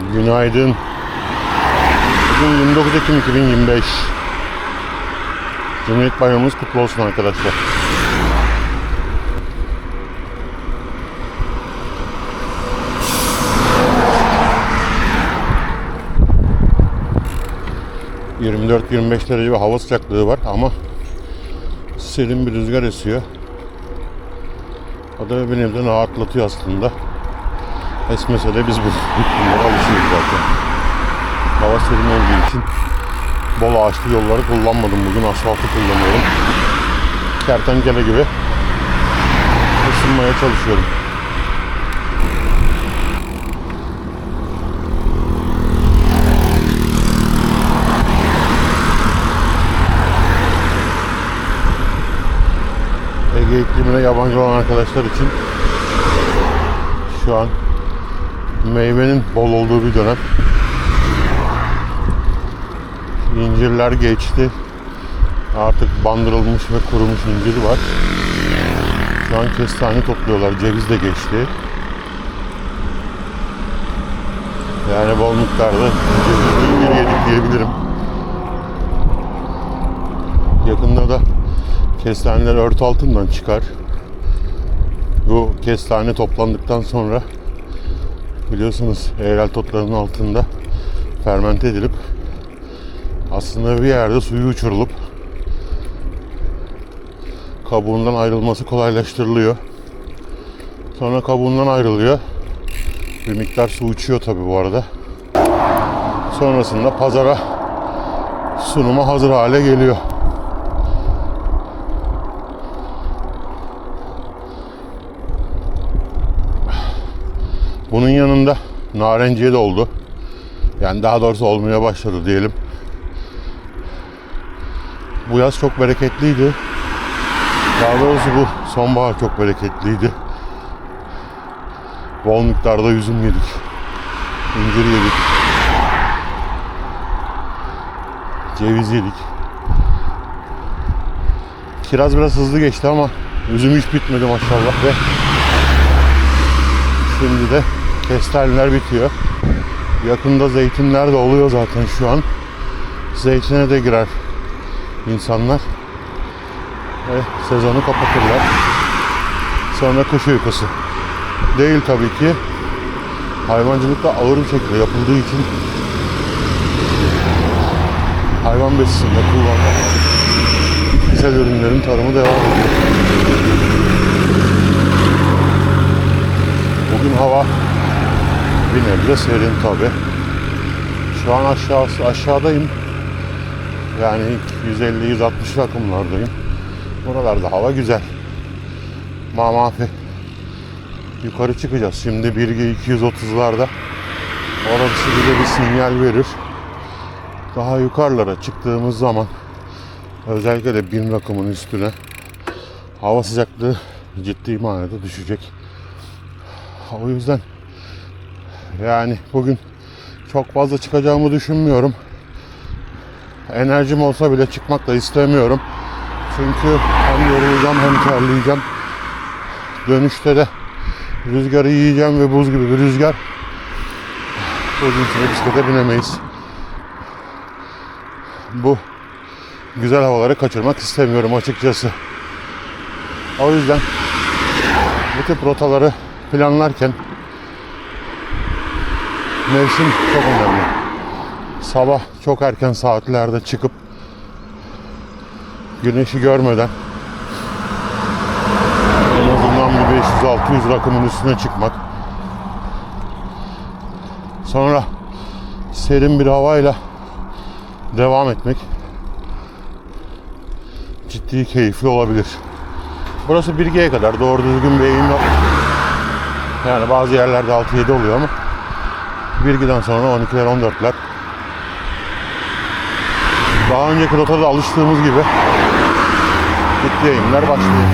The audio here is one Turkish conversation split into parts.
Günaydın. Bugün 29 Ekim 2025. Cumhuriyet Bayramımız kutlu olsun arkadaşlar. ...24-25 derece bir hava sıcaklığı var ama... ...serin bir rüzgar esiyor. O da beni de rahatlatıyor aslında. Esmese de biz bu bunlara alışıyoruz zaten. Hava serin olduğu için bol ağaçlı yolları kullanmadım. Bugün asfaltı kullanıyorum. Kertenkele gibi ısınmaya çalışıyorum. Ege iklimine yabancı olan arkadaşlar için şu an meyvenin bol olduğu bir dönem. İncirler geçti. Artık bandırılmış ve kurumuş incir var. Şu an kestane topluyorlar. Ceviz de geçti. Yani bol miktarda cevizli incir yedik diyebilirim. Yakında da kestaneler örtü altından çıkar. Bu kestane toplandıktan sonra biliyorsunuz eğrel totlarının altında fermente edilip aslında bir yerde suyu uçurulup kabuğundan ayrılması kolaylaştırılıyor. Sonra kabuğundan ayrılıyor. Bir miktar su uçuyor tabi bu arada. Sonrasında pazara sunuma hazır hale geliyor. Bunun yanında narenciye de oldu. Yani daha doğrusu olmaya başladı diyelim. Bu yaz çok bereketliydi. Daha doğrusu bu sonbahar çok bereketliydi. Bol miktarda üzüm yedik. İncir yedik. Ceviz yedik. Kiraz biraz hızlı geçti ama üzüm hiç bitmedi maşallah ve şimdi de kestaneler bitiyor. Yakında zeytinler de oluyor zaten şu an. Zeytine de girer insanlar. Ve sezonu kapatırlar. Sonra kış uykusu. Değil tabii ki. Hayvancılıkta ağır bir şekilde yapıldığı için hayvan besisinde kullanılan güzel ürünlerin tarımı devam ediyor. Bugün hava bir nebze serin tabi. Şu an aşağısı aşağıdayım. Yani 150-160 rakımlardayım. Buralarda hava güzel. Mamafi. Yukarı çıkacağız. Şimdi 1G230'larda. Orası bize bir sinyal verir. Daha yukarılara çıktığımız zaman özellikle de 1000 rakımın üstüne hava sıcaklığı ciddi manada düşecek. O yüzden yani bugün çok fazla çıkacağımı düşünmüyorum. Enerjim olsa bile çıkmak da istemiyorum. Çünkü hem yorulacağım hem terleyeceğim. Dönüşte de rüzgarı yiyeceğim ve buz gibi bir rüzgar. Uzun süre bisiklete binemeyiz. Bu güzel havaları kaçırmak istemiyorum açıkçası. O yüzden bu tip rotaları planlarken mevsim çok önemli. Sabah çok erken saatlerde çıkıp güneşi görmeden en azından bir 500-600 rakımın üstüne çıkmak. Sonra serin bir havayla devam etmek ciddi keyifli olabilir. Burası 1G'ye kadar doğru düzgün bir eğim yok. Yani bazı yerlerde 6-7 oluyor ama 1G'den sonra 12'ler 14'ler daha önceki rotada alıştığımız gibi ciddi eğimler başlıyor.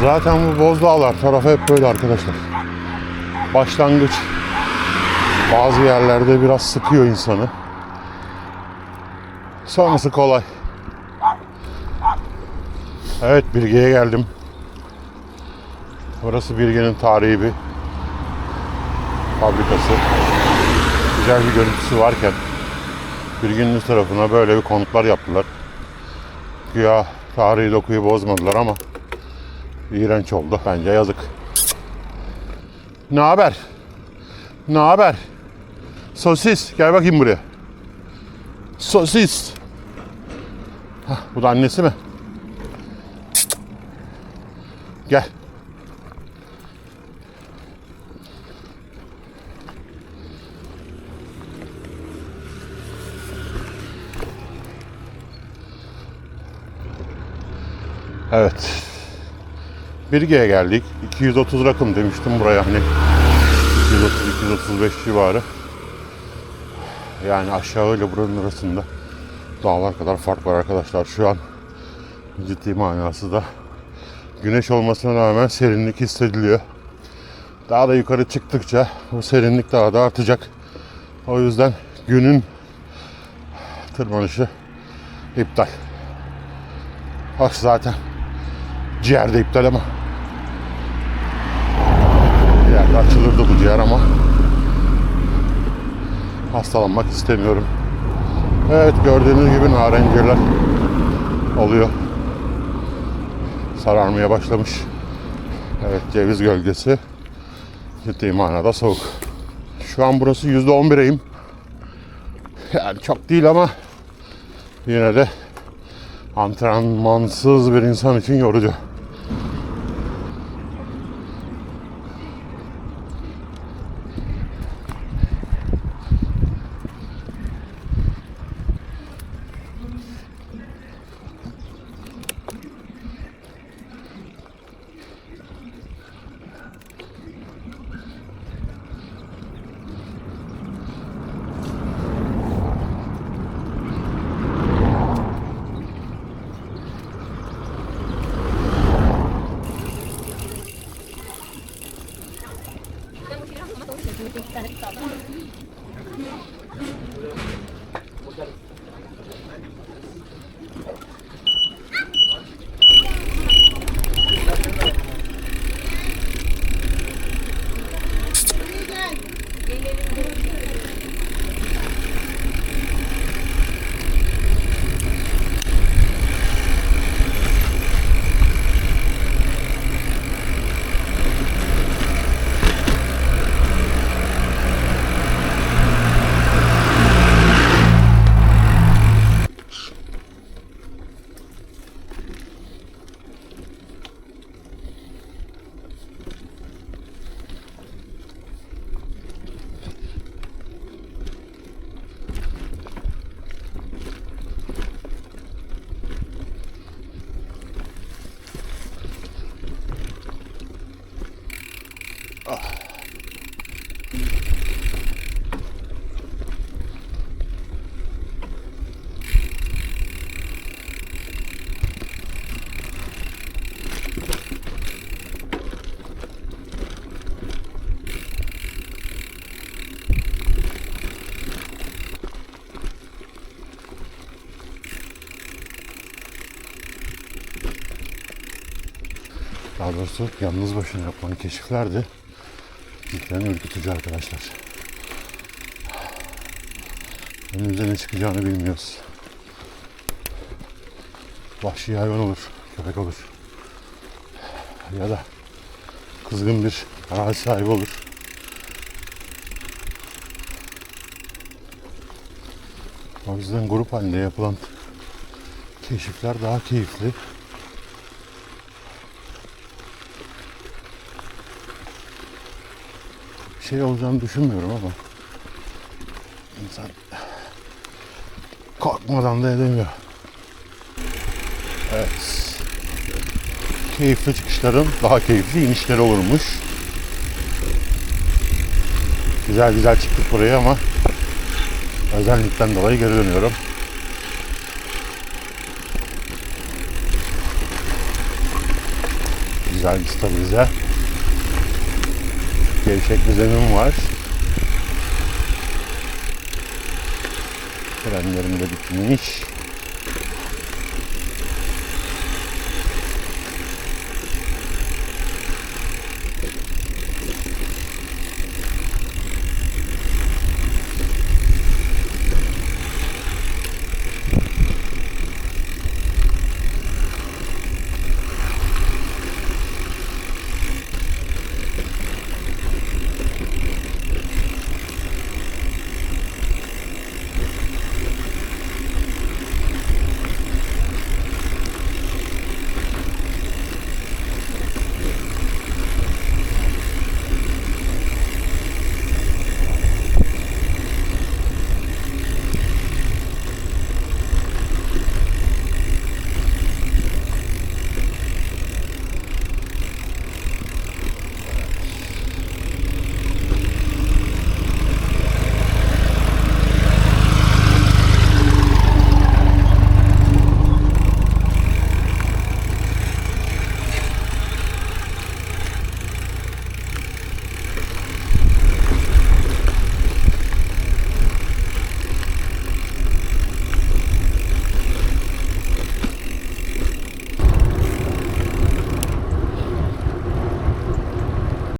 Zaten bu Bozdağlar tarafı hep böyle arkadaşlar. Başlangıç bazı yerlerde biraz sıkıyor insanı. Sonrası kolay. Evet Bilge'ye geldim. Orası Birge'nin tarihi bir fabrikası. Güzel bir görüntüsü varken Birge'nin üst tarafına böyle bir konutlar yaptılar. Güya tarihi dokuyu bozmadılar ama iğrenç oldu. Bence yazık. Ne haber? Ne haber? Sosis. Gel bakayım buraya. Sosis. Hah, bu da annesi mi? Gel. Evet. Birge'ye geldik. 230 rakım demiştim buraya hani. 230-235 civarı. Yani aşağı ile buranın arasında dağlar kadar fark var arkadaşlar. Şu an ciddi manası da güneş olmasına rağmen serinlik hissediliyor. Daha da yukarı çıktıkça bu serinlik daha da artacak. O yüzden günün tırmanışı iptal. Bak zaten ciğer de iptal ama ileride açılırdı bu ciğer ama hastalanmak istemiyorum. Evet gördüğünüz gibi narenciyeler oluyor. Sararmaya başlamış. Evet ceviz gölgesi ciddi manada soğuk. Şu an burası %11'eyim. Yani çok değil ama yine de antrenmansız bir insan için yorucu. Daha doğrusu yalnız başına yapılan keşifler de cidden ürkütücü arkadaşlar. Önümüze ne çıkacağını bilmiyoruz. Vahşi hayvan olur, köpek olur. Ya da kızgın bir arazi sahibi olur. O yüzden grup halinde yapılan keşifler daha keyifli. Şey olacağını düşünmüyorum ama insan korkmadan da edemiyor. Evet. Keyifli çıkışların daha keyifli inişleri olurmuş. Güzel güzel çıktık buraya ama özellikten dolayı geri dönüyorum. Güzel bir stabilize. Gevşek bir zemin var. Frenlerim de bitmiş.